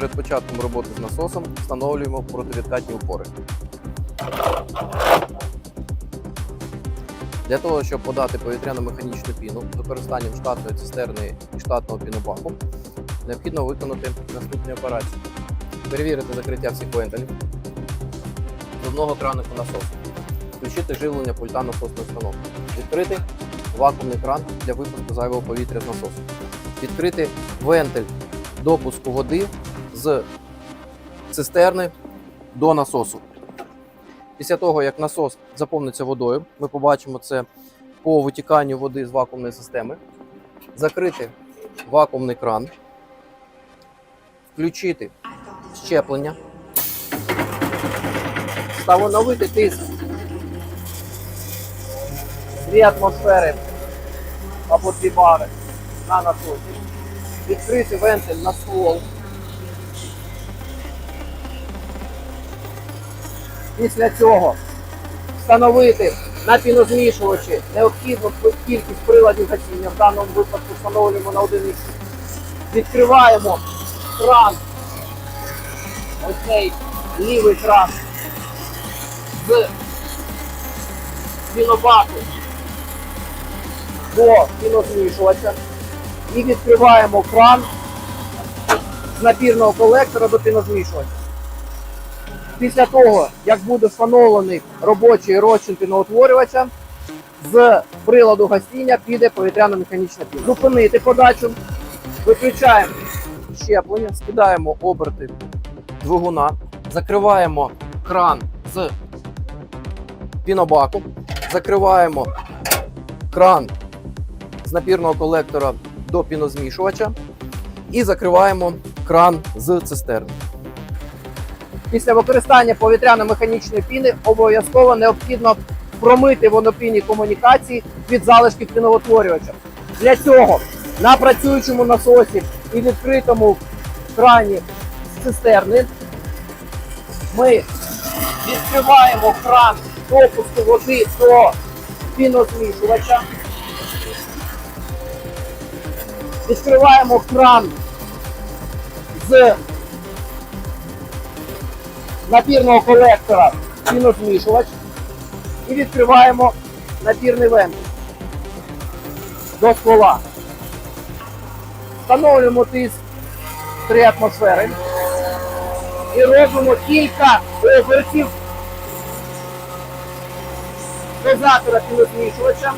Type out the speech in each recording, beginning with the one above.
початком роботи з насосом встановлюємо противідкатні опори. Для того, щоб подати повітряно-механічну піну з використанням штатної цистерни і штатного пінобаку, необхідно виконати наступні операції. Перевірити закриття всіх вентилів, зубного кранику насосу, включити живлення пульта насосної установки, відкрити вакуумний кран для випуску зайвого повітря з насосу, відкрити вентиль допуску води з цистерни до насосу. Після того, як насос заповниться водою, ми побачимо це по витіканню води з вакуумної системи. Закрити вакуумний кран, включити щеплення, встановити тиск 2 атмосфери або 2 бари на насосі, відкрити вентиль на ствол. Після цього встановити на пінозмішувачі необхідну кількість приладів гасіння. В даному випадку встановлюємо на одиницю. Відкриваємо кран, ось цей лівий кран з пінобаку до пінозмішувача і відкриваємо кран з напірного колектора до пінозмішувача. Після того, як буде встановлений робочий розчин піноутворювача, з приладу гасіння піде повітряно-механічна піна. Зупинити подачу, виключаємо щеплення, скидаємо оберти двигуна, закриваємо кран з пінобаку, закриваємо кран з напірного колектора до пінозмішувача. І закриваємо кран з цистерни. Після використання повітряно-механічної піни обов'язково необхідно промити водопійні комунікації від залишків піноутворювача. Для цього на працюючому насосі і відкритому крані цистерни ми відкриваємо кран допуску води до пінозмішувача. Відкриваємо кран з напірного колектора пінозмішувач і відкриваємо напірний вентиль до ствола. Встановлюємо тиск 3 атмосфери і робимо кілька обертів дозатора пінозмішувача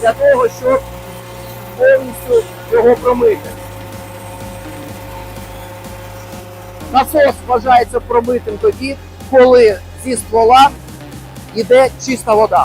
для того, щоб повністю його промити. Насос вважається промитим тоді, коли зі ствола йде чиста вода.